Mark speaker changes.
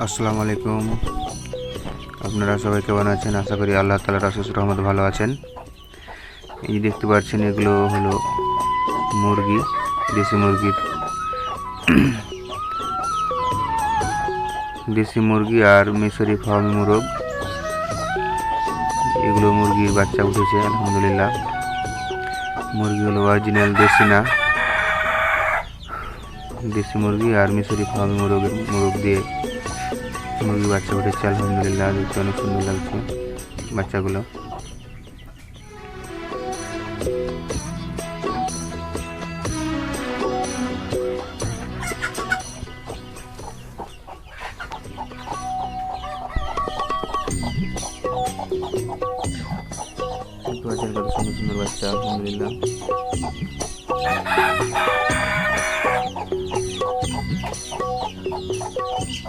Speaker 1: আসসালামু আলাইকুম। আপনারা সবাই কেমন আছেন? আশা করি আল্লাহ তালার আশিস রহমত ভালো আছেন। এই দেখতে পাচ্ছেন, এগুলো হলো মুরগি, দেশি মুরগির দেশি মুরগি আর মিশরি ফার্মি মুরগ। এগুলো মুরগির বাচ্চা উঠেছে, আলহামদুলিল্লাহ। মুরগি হলো অরিজিনাল দেশি না। দেশি মুরগি আর মিশরি ফার্মি মুরগের মুরগ দিয়ে মুরগি বাচ্চা উঠেছে আলহামদুলিল্লাহ দেখতে অনেক সুন্দর লাগছে বাচ্চাগুলো। কত সুন্দর সুন্দর বাচ্চা আলহামদুলিল্লাহ।